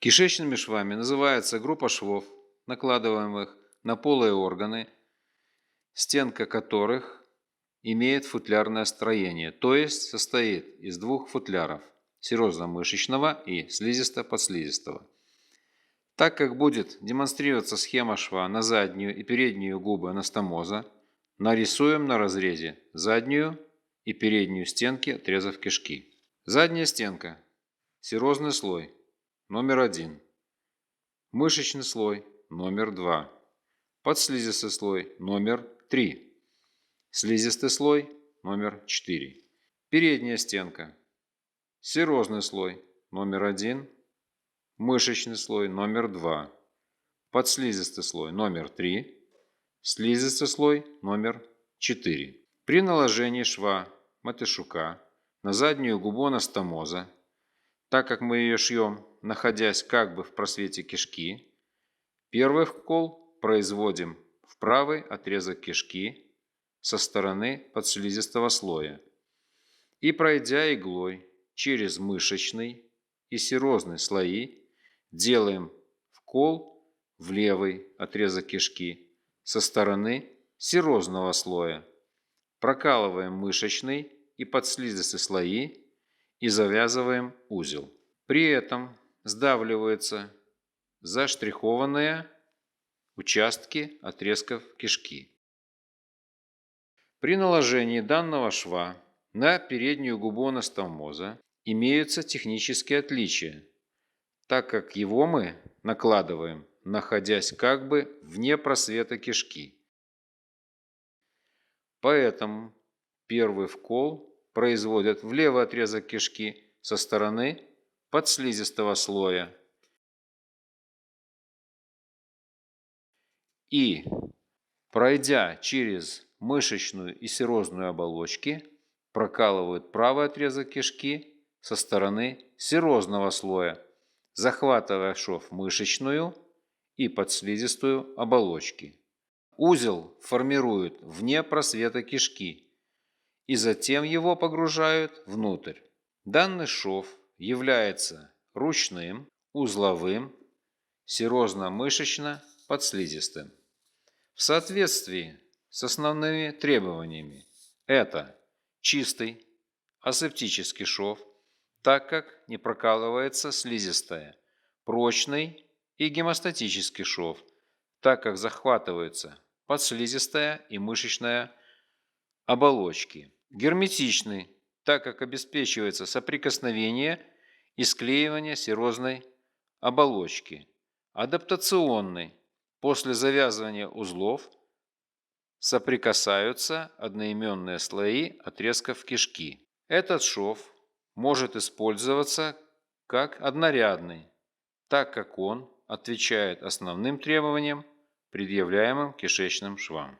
Кишечными швами называется группа швов, накладываемых на полые органы, стенка которых имеет футлярное строение, то есть состоит из двух футляров – серозно-мышечного и слизисто-подслизистого. Так как будет демонстрироваться схема шва на заднюю и переднюю губы анастомоза, нарисуем на разрезе заднюю и переднюю стенки отрезов кишки. Задняя стенка. Серозный слой. Номер один. Мышечный слой. Номер два. Подслизистый слой. Номер три. Слизистый слой. Номер четыре. Передняя стенка. Серозный слой. Номер один мышечный слой номер 2, подслизистый слой номер 3, слизистый слой номер 4. При наложении шва матышука на заднюю губу анастомоза, так как мы ее шьем, находясь как бы в просвете кишки, первый вкол производим в правый отрезок кишки со стороны подслизистого слоя и пройдя иглой через мышечный и серозный слои, Делаем вкол в левый отрезок кишки со стороны серозного слоя. Прокалываем мышечный и подслизистый слои и завязываем узел. При этом сдавливаются заштрихованные участки отрезков кишки. При наложении данного шва на переднюю губу анастомоза имеются технические отличия так как его мы накладываем, находясь как бы вне просвета кишки. Поэтому первый вкол производят в левый отрезок кишки со стороны подслизистого слоя и, пройдя через мышечную и серозную оболочки, прокалывают правый отрезок кишки со стороны серозного слоя захватывая шов мышечную и подслизистую оболочки. Узел формируют вне просвета кишки и затем его погружают внутрь. Данный шов является ручным, узловым, серозно-мышечно-подслизистым. В соответствии с основными требованиями это чистый асептический шов, так как не прокалывается слизистая, прочный и гемостатический шов, так как захватывается подслизистая и мышечная оболочки. Герметичный, так как обеспечивается соприкосновение и склеивание серозной оболочки. Адаптационный. После завязывания узлов соприкасаются одноименные слои отрезков кишки. Этот шов может использоваться как однорядный, так как он отвечает основным требованиям, предъявляемым кишечным швам.